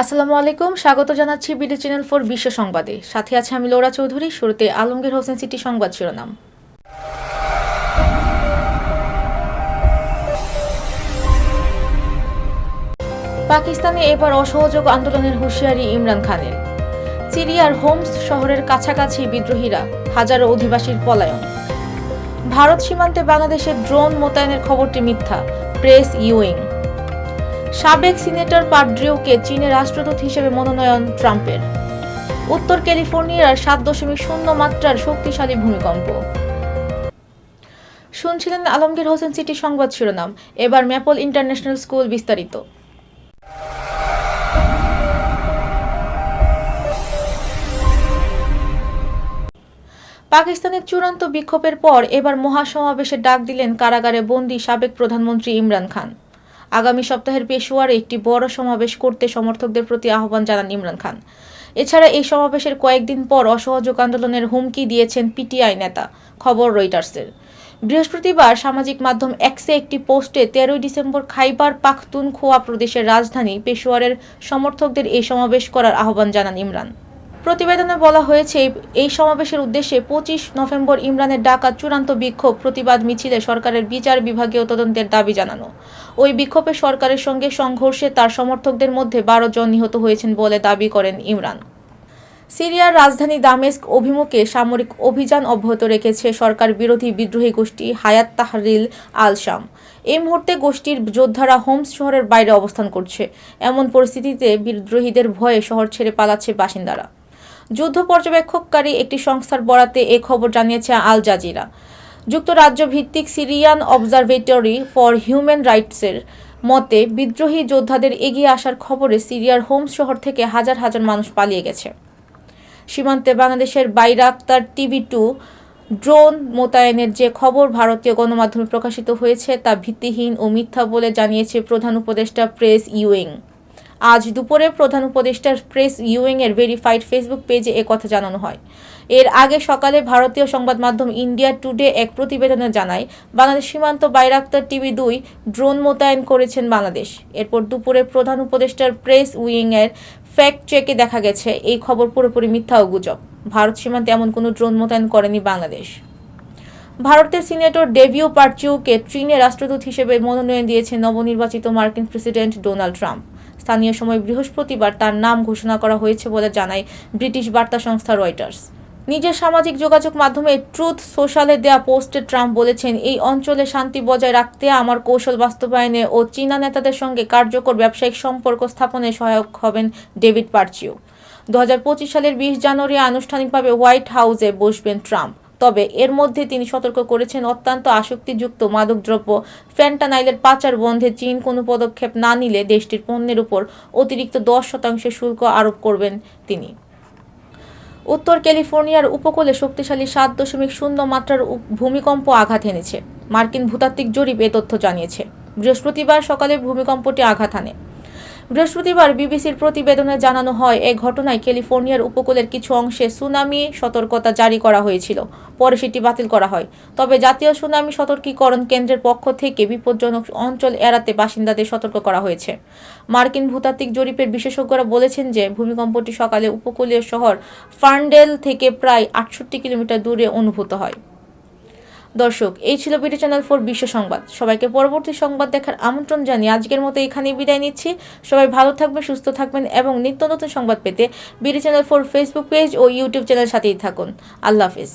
আসসালামু আলাইকুম, স্বাগত জানাচ্ছি বিডি চ্যানেল ফোর বিশ্ব সংবাদে। সাথে আছে আমি লোরা চৌধুরী, শুরুতে আলমগীর হোসেন সিটি সংবাদ শিরোনাম। পাকিস্তানে এবার অসহযোগ আন্দোলনের হুঁশিয়ারি ইমরান খানের। সিরিয়ার হোমস শহরের কাছাকাছি বিদ্রোহীরা হাজারো অধিবাসীর পলায়ন। ভারত সীমান্তে বাংলাদেশের ড্রোন মোতায়েনের খবরটি মিথ্যা, প্রেস ইউইং। সাবেক সিনেটর পাড্রিওকে চীনের রাষ্ট্রদূত হিসেবে মনোনয়ন ট্রাম্পের। উত্তর ক্যালিফোর্নিয়ার সাত দশমিক শূন্য মাত্রার শক্তিশালী ভূমিকম্প। শুনছিলেন আলমগীর হোসেন সিটি সংবাদ শিরোনাম। এবার ম্যাপল ইন্টারন্যাশনাল স্কুল বিস্তারিত। পাকিস্তানের চূড়ান্ত বিক্ষোভের পর এবার মহাসমাবেশের ডাক দিলেন কারাগারে বন্দী সাবেক প্রধানমন্ত্রী ইমরান খান। আগামী সপ্তাহের পেশোয়ারে একটি বড় সমাবেশ করতে সমর্থকদের প্রতি আহ্বান জানান ইমরান খান। এছাড়া এই সমাবেশের কয়েকদিন পর অসহযোগ আন্দোলনের হুমকি দিয়েছেন পিটিআই নেতা, খবর রয়টার্সের। বৃহস্পতিবার সামাজিক মাধ্যম এক্সে একটি পোস্টে তেরোই ডিসেম্বর খাইবার পাখতুনখোয়া প্রদেশের রাজধানী পেশোয়ারের সমর্থকদের এই সমাবেশ করার আহ্বান জানান ইমরান। প্রতিবেদনে বলা হয়েছে, এই সমাবেশের উদ্দেশ্যে পঁচিশ নভেম্বর ইমরানের ডাকা চূড়ান্ত বিক্ষোভ, প্রতিবাদ মিছিলে সরকারের বিচার বিভাগীয় তদন্তের দাবি জানানো। ওই বিক্ষোভে সরকারের সঙ্গে সংঘর্ষে তার সমর্থকদের মধ্যে বারো জন নিহত হয়েছেন বলে দাবি করেন ইমরান। সিরিয়ার রাজধানী দামেস্ক অভিমুখে সামরিক অভিযান অব্যাহত রেখেছে সরকার বিরোধী বিদ্রোহী গোষ্ঠী হায়াত তাহরিল আল শাম এই মুহূর্তে গোষ্ঠীর যোদ্ধারা হোমস শহরের বাইরে অবস্থান করছে। এমন পরিস্থিতিতে বিদ্রোহীদের ভয়ে শহর ছেড়ে পালাচ্ছে বাসিন্দারা। যুদ্ধ পর্যবেক্ষককারী একটি সংস্থার বরাতে এ খবর জানিয়েছে আল জাজিরা। যুক্তরাজ্য ভিত্তিক সিরিয়ান অবজারভেটরি ফর হিউম্যান রাইটসের মতে, বিদ্রোহী যোদ্ধাদের এগিয়ে আসার খবরে সিরিয়ার হোমস শহর থেকে হাজার হাজার মানুষ পালিয়ে গেছে। সীমান্তে বাংলাদেশের বাইরাক্তার টিভি টু ড্রোন মোতায়েনের যে খবর ভারতীয় গণমাধ্যমে প্রকাশিত হয়েছে তা ভিত্তিহীন ও মিথ্যা বলে জানিয়েছে প্রধান উপদেষ্টা প্রেস ইউইং। আজ দুপুরে প্রধান উপদেষ্টার প্রেস ইউইং এর ভেরিফাইড ফেসবুক পেজে এ কথা জানানো হয়। এর আগে সকালে ভারতীয় সংবাদ মাধ্যম ইন্ডিয়া টুডে এক প্রতিবেদনে জানায়, বাংলাদেশ সীমান্ত বাইরাক্তার টিভি দুই ড্রোন মোতায়েন করেছেন বাংলাদেশ। এরপর দুপুরে প্রধান উপদেষ্টার প্রেস উইং এর ফ্যাক্ট চেকে দেখা গেছে, এই খবর পুরোপুরি মিথ্যা ও গুজব। ভারত সীমান্তে এমন কোনো ড্রোন মোতায়েন করেনি বাংলাদেশ। ভারতের সিনেটর ডেভিও পার্চিউকে চীনের রাষ্ট্রদূত হিসেবে মনোনয়ন দিয়েছে নবনির্বাচিত মার্কিন প্রেসিডেন্ট ডোনাল্ড ট্রাম্প। স্থানীয় সময় বৃহস্পতিবার তার নাম ঘোষণা করা হয়েছে বলে জানায় ব্রিটিশ বার্তা সংস্থা রয়টার্স। নিজের সামাজিক যোগাযোগ মাধ্যমে ট্রুথ সোশ্যালে দেয়া পোস্টে ট্রাম্প বলেছেন, এই অঞ্চলে শান্তি বজায় রাখতে আমার কৌশল বাস্তবায়নে ও চীনা নেতাদের সঙ্গে কার্যকর ব্যবসায়িক সম্পর্ক স্থাপনে সহায়ক হবেন ডেভিড পার্চিও। দু হাজার পঁচিশ সালের বিশ জানুয়ারি আনুষ্ঠানিকভাবে হোয়াইট হাউসে বসবেন ট্রাম্প। তবে এর মধ্যে তিনি সতর্ক করেছেন, অত্যন্ত আসক্তিযুক্ত মাদকদ্রব্য, ফ্যান্টানাইলের পাচার বন্ধে চীন কোনো পদক্ষেপ না নিলে দেশটির পণ্যের উপর অতিরিক্ত দশ শতাংশের শুল্ক আরোপ করবেন তিনি। উত্তর ক্যালিফোর্নিয়ার উপকূলে শক্তিশালী সাত দশমিক শূন্য মাত্রার ভূমিকম্প আঘাত এনেছে। মার্কিন ভূতাত্ত্বিক জরিপ এ তথ্য জানিয়েছে। বৃহস্পতিবার সকালে ভূমিকম্পটি আঘাত হানে বৃহস্পতিবার বিবিসির প্রতিবেদনে জানানো হয়, এ ঘটনায় ক্যালিফোর্নিয়ার উপকূলের কিছু অংশে সুনামি সতর্কতা জারি করা হয়েছিল। পরে সেটি বাতিল করা হয়। তবে জাতীয় সুনামি সতর্কীকরণ কেন্দ্রের পক্ষ থেকে বিপজ্জনক অঞ্চল এড়াতে বাসিন্দাদের সতর্ক করা হয়েছে। মার্কিন ভূতাত্ত্বিক জরিপের বিশেষজ্ঞরা বলেছেন যে, ভূমিকম্পটি সকালে উপকূলীয় শহর ফার্নডেল থেকে প্রায় আটষট্টি কিলোমিটার দূরে অনুভূত হয়। দর্শক, এই ছিল বিটি চ্যানেল ফোর বিশ্ব সংবাদ। সবাইকে পরবর্তী সংবাদ দেখার আমন্ত্রণ জানিয়ে আজকের মতো এখানেই বিদায় নিচ্ছি। সবাই ভালো থাকবেন, সুস্থ থাকবেন এবং নিত্য নতুন সংবাদ পেতে BT channel four Facebook page ও ইউটিউব চ্যানেল সাথেই থাকুন। আল্লাহ হাফিজ।